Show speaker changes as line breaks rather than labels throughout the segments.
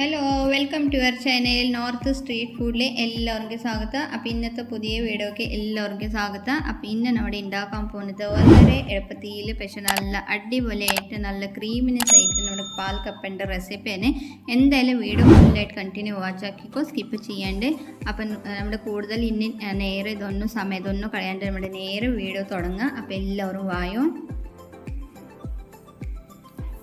Hello welcome to our channel north street ഫുഡിലെ എല്ലാവർക്കും സ്വാഗതം. അപ്പോൾ ഇന്നത്തെ പുതിയ വീഡിയോക്ക് എല്ലാവർക്കും സ്വാഗതം. അപ്പോൾ ഇന്ന് നമ്മുടെ ഉണ്ടാക്കാൻ പോകുന്നത് വളരെ എളുപ്പത്തിൽ പക്ഷെ നല്ല അടിപൊളിയായിട്ട് നല്ല ക്രീമിന് സഹിത്ത് നമ്മുടെ പാൽ കപ്പന്റെ റെസിപ്പിയാണ് എന്തായാലും വീഡിയോ ഫുള്ളായിട്ട് കണ്ടിന്യൂ വാച്ച് ആക്കിക്കോ സ്കിപ്പ് ചെയ്യാണ്ട്. അപ്പം നമ്മുടെ കൂടുതൽ ഇനി നേരെ ഇതൊന്നും സമയത്തൊന്നും കളയാണ്ട് നമ്മുടെ നേരെ വീഡിയോ തുടങ്ങുക അപ്പോൾ എല്ലാവരും വായോ.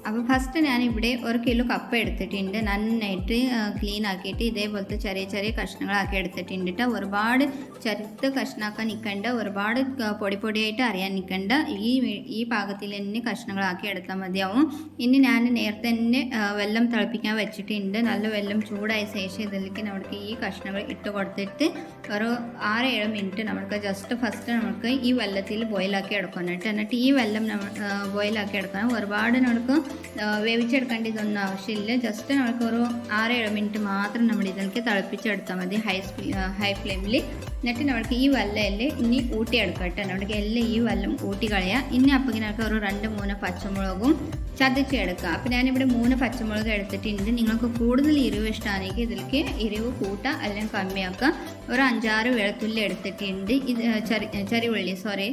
അപ്പോൾ ഫസ്റ്റ് ഞാനിവിടെ ഒരു കിലോ കപ്പ എടുത്തിട്ടുണ്ട്. നന്നായിട്ട് ക്ലീൻ ആക്കിയിട്ട് ഇതേപോലത്തെ ചെറിയ ചെറിയ കഷ്ണങ്ങളാക്കി എടുത്തിട്ടുണ്ട് കേട്ടോ ഒരുപാട് ചെറുത്ത് കഷ്ണമാക്കാൻ നിൽക്കണ്ട ഒരുപാട് പൊടി പൊടിയായിട്ട് അറിയാൻ നിൽക്കണ്ട ഈ ഈ പാകത്തിൽ തന്നെ കഷ്ണങ്ങളാക്കി എടുത്താൽ മതിയാവും. ഇനി ഞാൻ നേരത്തെ തന്നെ വെള്ളം തിളപ്പിക്കാൻ വെച്ചിട്ടുണ്ട്. നല്ല വെള്ളം ചൂടായ ശേഷം ഇതിലേക്ക് നമുക്ക് ഈ കഷ്ണങ്ങൾ ഇട്ട് കൊടുത്തിട്ട് ഒരു ആറ് ഏഴ് മിനിറ്റ് നമുക്ക് ജസ്റ്റ് ഫസ്റ്റ് നമുക്ക് ഈ വെള്ളത്തിൽ ബോയിലാക്കി എടുക്കണം എന്നിട്ട് ഈ വെള്ളം നമ്മൾ ബോയിലാക്കി എടുക്കണം. ഒരുപാട് നമുക്ക് വേവിച്ചെടുക്കേണ്ട ഇതൊന്നും ആവശ്യമില്ല. ജസ്റ്റ് നമുക്ക് ഒരു ആറ് ഏഴ് മിനിറ്റ് മാത്രം നമ്മൾ ഇതിലേക്ക് തിളപ്പിച്ചെടുത്താൽ മതി. ഹൈ ഹൈ ഫ്ലെയിമിൽ എന്നിട്ട് നമുക്ക് ഈ വെള്ളമല്ലേ ഇനി ഊട്ടിയെടുക്കാം കേട്ടോ. നമുക്ക് എല്ലാം ഈ വല്ലം ഊട്ടി കളയാം. ഇനി അപ്പം ഇങ്ങനെ ഒരു രണ്ട് മൂന്ന് പച്ചമുളകും ചതച്ചെടുക്കുക അപ്പോൾ ഞാനിവിടെ മൂന്ന് പച്ചമുളക് എടുത്തിട്ടുണ്ട്. നിങ്ങൾക്ക് കൂടുതൽ എരിവ് ഇഷ്ടമാണെങ്കിൽ ഇതിലേക്ക് എരിവ് കൂട്ടാം. അല്ലെങ്കിൽ കമ്മിയാക്കാം. ഒരു അഞ്ചാറ് വെളുത്തുള്ളി എടുത്തിട്ടുണ്ട്. ഇത് ചെറി ചെറിയുള്ളി സോറി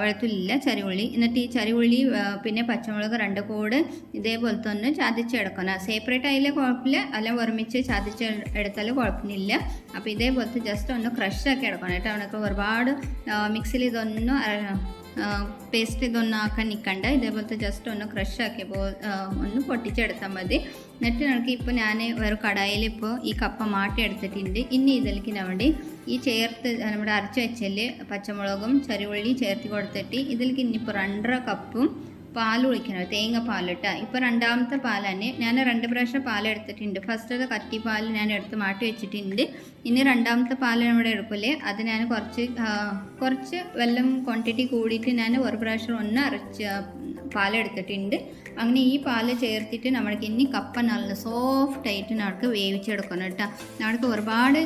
വെളുത്തുള്ളില്ല ചെറിയുള്ളി. എന്നിട്ട് ഈ ചെറിയുള്ളി പിന്നെ പച്ചമുളക് രണ്ട് കൂട് ഇതേപോലത്തെ ഒന്ന് ചതച്ചെടുക്കണം സെപ്പറേറ്റ് ആയാലും കുഴപ്പമില്ല. അല്ലെങ്കിൽ ഒരുമിച്ച് ചതച്ച് എടുത്താലും കുഴപ്പമില്ല. അപ്പോൾ ഇതേപോലത്തെ ജസ്റ്റ് ഒന്ന് ക്രഷ് ആക്കി എടുക്കണം കേട്ടോ അവനൊക്കെ ഒരുപാട് മിക്സിയിൽ ഇതൊന്നും പേസ്റ്റ് ഇതൊന്നും ആക്കാൻ നിൽക്കണ്ട ഇതേപോലത്തെ ജസ്റ്റ് ഒന്ന് ക്രഷ് ആക്കിയപ്പോൾ ഒന്ന് പൊട്ടിച്ചെടുത്താൽ മതി. എന്നിട്ട് നമുക്ക് ഇപ്പോൾ ഞാൻ ഒരു കടായിൽ ഇപ്പോൾ ഈ കപ്പ മാട്ടി എടുത്തിട്ടുണ്ട്. ഇനി ഇതിലേക്ക് നമ്മുടെ ഈ ചേർത്ത് നമ്മുടെ അരച്ച് വെച്ചൽ പച്ചമുളകും ചെറുള്ളി ചേർത്ത് കൊടുത്തിട്ട് ഇതിലേക്ക് ഇനിയിപ്പോൾ രണ്ടര കപ്പും പാൽ ഒഴിക്കണം തേങ്ങ പാലിട്ട ഇപ്പോൾ രണ്ടാമത്തെ പാൽ തന്നെ ഞാൻ രണ്ട് പ്രാവശ്യം ഫസ്റ്റത്തെ കത്തി പാൽ ഞാൻ എടുത്ത് മാറ്റി വെച്ചിട്ടുണ്ട്. ഇനി രണ്ടാമത്തെ പാൽ ഇവിടെ എടുക്കില്ലേ? അത് ഞാൻ കുറച്ച് കുറച്ച് വെള്ളം ക്വാണ്ടിറ്റി കൂടിയിട്ട് ഞാൻ ഒരു പ്രാവശ്യം ഒന്ന് അരച്ച് പാലെടുത്തിട്ടുണ്ട്. അങ്ങനെ ഈ പാൽ ചേർത്തിട്ട് നമ്മൾക്ക് ഇനി കപ്പ നല്ല സോഫ്റ്റ് ആയിട്ട് നമുക്ക് വേവിച്ചെടുക്കണം കേട്ടോ. നമുക്ക് ഒരുപാട്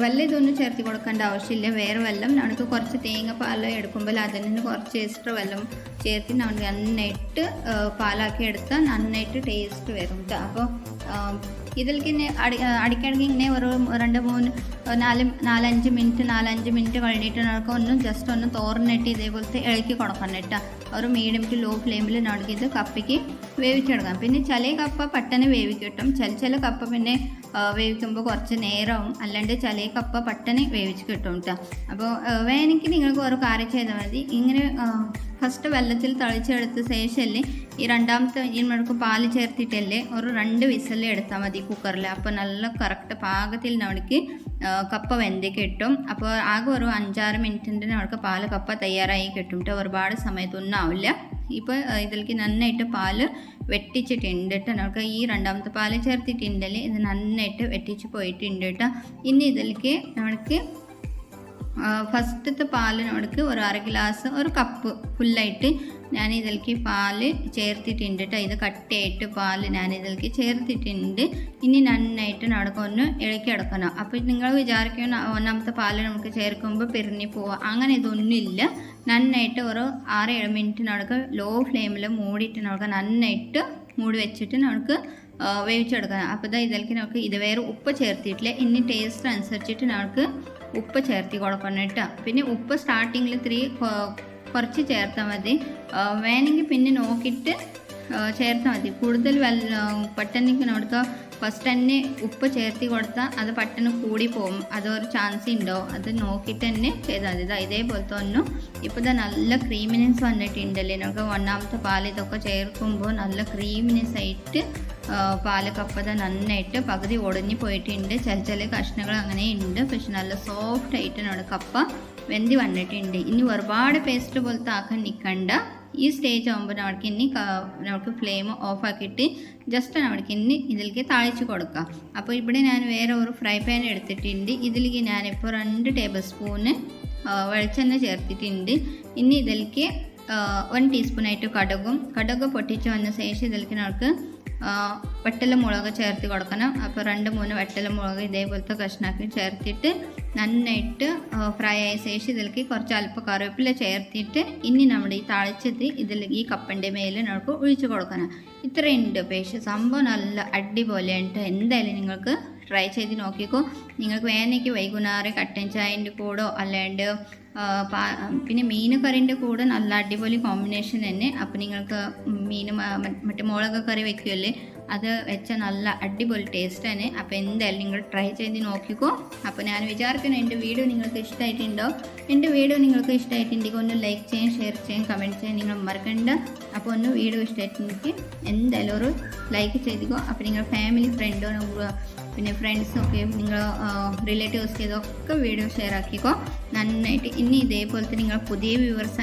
വെള്ളം ഇതൊന്നും ചേർത്ത് കൊടുക്കേണ്ട ആവശ്യമില്ല. വേറെ വെള്ളം നമുക്ക് കുറച്ച് തേങ്ങ തേങ്ങാപ്പാൽ എടുക്കുമ്പോൾ അതിൽ നിന്ന് കുറച്ച് എക്സ്ട്രാ വെള്ളം ചേർത്ത് നമ്മൾ നന്നായിട്ട് പാലാക്കി എടുത്താൽ നന്നായിട്ട് ടേസ്റ്റ് വരും കേട്ടോ അപ്പോൾ ഇതിലേക്ക് അടിക്കണമെങ്കിൽ ഇങ്ങനെ ഒരു രണ്ട് മൂന്ന് നാല് നാലഞ്ച് മിനിറ്റ് നാലഞ്ച് മിനിറ്റ് കഴിഞ്ഞിട്ട് നമുക്ക് ഒന്ന് ജസ്റ്റ് ഒന്ന് തോർന്നിട്ട് ഇതേപോലത്തെ ഇളക്കി കൊടുക്കണം കേട്ടോ. ഒരു മീഡിയം ടു ലോ ഫ്ലെയിമിൽ നമുക്ക് ഇത് കപ്പയ്ക്ക് വേവിച്ചെടുക്കാം പിന്നെ ചില കപ്പ പെട്ടെന്ന് വേവിക്കിട്ടും ചില ചില കപ്പ പിന്നെ വേവിക്കുമ്പോൾ കുറച്ച് നേരവും അല്ലാണ്ട് ചില കപ്പ പെട്ടെന്ന് വേവിച്ച് കിട്ടും കേട്ടോ. അപ്പോൾ വേണമെങ്കിൽ നിങ്ങൾക്ക് ഒരു കാര്യം ചെയ്താൽ മതി. ഇങ്ങനെ ഫസ്റ്റ് വെള്ളത്തിൽ തളിച്ചെടുത്ത ശേഷമല്ലേ ഈ രണ്ടാമത്തെ നമുക്ക് പാൽ ചേർത്തിട്ടല്ലേ ഒരു രണ്ട് വിസൽ എടുത്താൽ മതി കുക്കറിൽ അപ്പോൾ നല്ല കറക്റ്റ് പാകത്തിൽ നമുക്ക് കപ്പ വെന്ത് കിട്ടും. അപ്പോൾ ആകെ ഒരു അഞ്ചാറ് മിനിറ്റിന്റെ നമുക്ക് പാൽ കപ്പ തയ്യാറായി കിട്ടും കേട്ടോ ഒരുപാട് സമയത്തൊന്നും ആവില്ല. ഇപ്പോൾ ഇതിലേക്ക് നന്നായിട്ട് പാൽ വെട്ടിച്ചിട്ടുണ്ട് കേട്ടോ നമുക്ക് ഈ രണ്ടാമത്തെ പാൽ ചേർത്തിട്ടുണ്ടല്ലേ ഇത് നന്നായിട്ട് വെട്ടിച്ച് പോയിട്ടുണ്ട് കേട്ടോ ഇനി ഇതിലേക്ക് നമുക്ക് ഫസ്റ്റത്തെ പാലിനോടക്ക് ഒരു അര ഗ്ലാസ് ഒരു കപ്പ് ഫുള്ളായിട്ട് ഞാൻ ഇതിലേക്ക് പാൽ ചേർത്തിട്ടുണ്ട് കേട്ടോ ഇത് കട്ടിയായിട്ട് പാൽ ഞാൻ ഇതിലേക്ക് ചേർത്തിട്ടുണ്ട്. ഇനി നന്നായിട്ട് നടക്കൊന്ന് ഇളക്കി അടക്കണം അപ്പോൾ നിങ്ങൾ വിചാരിക്കുന്ന ഒന്നാമത്തെ പാൽ നമുക്ക് ചേർക്കുമ്പോൾ പിരിഞ്ഞു പോവുക അങ്ങനെ ഇതൊന്നുമില്ല. നന്നായിട്ട് ഒരു ആറ് ഏഴ് മിനിറ്റ് നമുക്ക് ലോ ഫ്ലെയിമിൽ മൂടിയിട്ട് നടക്കുക നന്നായിട്ട് മൂടി വെച്ചിട്ട് നമുക്ക് വേവിച്ചെടുക്കാം. അപ്പോൾ ഇതാ ഇതിലേക്ക് നമുക്ക് ഇത് വേറെ ഉപ്പ് ചേർത്തിട്ടില്ല. ഇനി ടേസ്റ്റ് അനുസരിച്ചിട്ട് നമുക്ക് ഉപ്പ് ചേർത്തി കൊടുക്കണം കേട്ടോ. പിന്നെ ഉപ്പ് സ്റ്റാർട്ടിങ്ങിൽ കൊ- കുറച്ച് ചേർത്താൽ മതി. വേണമെങ്കിൽ പിന്നെ നോക്കിയിട്ട് ചേർത്താൽ മതി. കൂടുതൽ വെള്ളം പെട്ടെന്ന് കൊടുത്താൽ ഫസ്റ്റ് തന്നെ ഉപ്പ് ചേർത്തി കൊടുത്താൽ അത് പെട്ടെന്ന് കൂടി പോകും. അതൊരു ചാൻസ് ഉണ്ടോ? അത് നോക്കിയിട്ട് തന്നെ ചെയ്താൽ മതി. ഇതേപോലെ ഒന്നും ഇപ്പോൾ നല്ല ക്രീമിനെസ് വന്നിട്ടുണ്ടല്ലേ? നമുക്ക് ഒന്നാമത്തെ പാൽ ഇതൊക്കെ ചേർക്കുമ്പോൾ നല്ല ക്രീമിനെസ് ആയിട്ട് പാൽ നന്നായിട്ട് പകുതി ഒടിഞ്ഞു പോയിട്ടുണ്ട്. ചില ചില കഷ്ണങ്ങൾ അങ്ങനെ ഉണ്ട്. പക്ഷെ നല്ല സോഫ്റ്റ് ആയിട്ട് നമ്മുടെ കപ്പ വെന്തി വന്നിട്ടുണ്ട്. ഇനി ഒരുപാട് പേസ്റ്റ് പോലത്തെ ആക്കാൻ നിൽക്കണ്ട ഈ സ്റ്റേജ് ആകുമ്പോൾ നമുക്ക് ഇനി നമുക്ക് ഫ്ലെയിം ഓഫ് ആക്കിയിട്ട് ജസ്റ്റ് നമുക്ക് ഇനി ഇതിലേക്ക് താളിച്ച് കൊടുക്കാം. അപ്പോൾ ഇവിടെ ഞാൻ വേറെ ഒരു ഫ്രൈ പാൻ എടുത്തിട്ടുണ്ട്. ഇതിലേക്ക് ഞാനിപ്പോൾ രണ്ട് ടേബിൾ സ്പൂണ് വെളിച്ചെണ്ണ ചേർത്തിട്ടുണ്ട്. ഇനി ഇതിലേക്ക് വൺ ടീസ്പൂണായിട്ട് കടുകും. കടുക് പൊട്ടിച്ച് വന്ന ശേഷം ഇതിലേക്ക് നമുക്ക് വെട്ടല മുളക് ചേർത്ത് കൊടുക്കണം. അപ്പോൾ രണ്ട് മൂന്ന് വെട്ടല മുളക് ഇതേപോലത്തെ കഷ്ണാക്കി ചേർത്തിട്ട് നന്നായിട്ട് ഫ്രൈ ആയ ശേഷം ഇതിലേക്ക് കുറച്ച് അല്പ കറിവേപ്പില ചേർത്തിട്ട് ഇനി നമ്മുടെ ഈ തളിച്ചത് ഇതിൽ ഈ കപ്പന്റെ മേലെ നമുക്ക് ഒഴിച്ച് കൊടുക്കണം. ഇത്രയുണ്ട് പേശ് സംഭവം നല്ല അടിപൊളിയായിട്ട് എന്തായാലും നിങ്ങൾക്ക് ട്രൈ ചെയ്ത് നോക്കിക്കോ. നിങ്ങൾക്ക് വേണമെങ്കിൽ വൈകുന്നേരം കട്ടൻ ചായന്റെ കൂടോ അല്ലാണ്ട് പിന്നെ മീൻ കറിന്റെ കൂടെ നല്ല അടിപൊളി കോമ്പിനേഷൻ തന്നെ. അപ്പോൾ നിങ്ങൾക്ക് മീൻ മറ്റേ മുളക് കറി വെക്കുമല്ലേ അത് വെച്ച നല്ല അടിപൊളി ടേസ്റ്റ് തന്നെ അപ്പോൾ എന്തായാലും നിങ്ങൾ ട്രൈ ചെയ്ത് നോക്കിക്കോ. അപ്പോൾ ഞാൻ വിചാരിക്കുന്നു എന്റെ വീഡിയോ നിങ്ങൾക്ക് ഇഷ്ടമായിട്ടുണ്ടോ. എന്റെ വീഡിയോ നിങ്ങൾക്ക് ഇഷ്ടമായിട്ടുണ്ടെങ്കിൽ ഒന്ന് ലൈക്ക് ചെയ്യാൻ ഷെയർ ചെയ്യാൻ കമന്റ് ചെയ്യാൻ നിങ്ങൾ മറക്കണ്ട. അപ്പോൾ ഒന്ന് വീഡിയോ ഇഷ്ടമായിട്ടുണ്ടെങ്കിൽ എന്തായാലും ഒരു ലൈക്ക് ചെയ്തിക്കോ. അപ്പോൾ നിങ്ങൾ ഫാമിലി ഫ്രണ്ടോ പിന്നെ ഫ്രണ്ട്സൊക്കെയും നിങ്ങൾ റിലേറ്റീവ്സ് ഇതൊക്കെ വീഡിയോ ഷെയർ ആക്കിക്കോ. നന്നായിട്ട്. ഇനി ഇതേപോലത്തെ നിങ്ങൾ പുതിയ വ്യൂവേഴ്സ്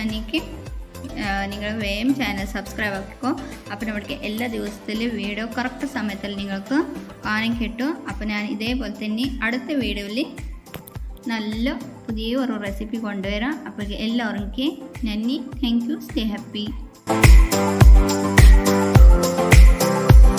നിങ്ങൾ വേഗം ചാനൽ സബ്സ്ക്രൈബ് ആക്കിക്കോ. അപ്പോൾ നമ്മൾക്ക് എല്ലാ ദിവസത്തിലും വീഡിയോ കറക്റ്റ് സമയത്തിൽ നിങ്ങൾക്ക് കാണാൻ കിട്ടും. അപ്പോൾ ഞാൻ ഇതേപോലെ തന്നെ അടുത്ത വീഡിയോയിൽ നല്ല പുതിയ ഒരു റെസിപ്പി കൊണ്ടുവരാം. അപ്പോൾ എല്ലാവർക്കും നന്ദി താങ്ക് യു സ്റ്റേ ഹാപ്പി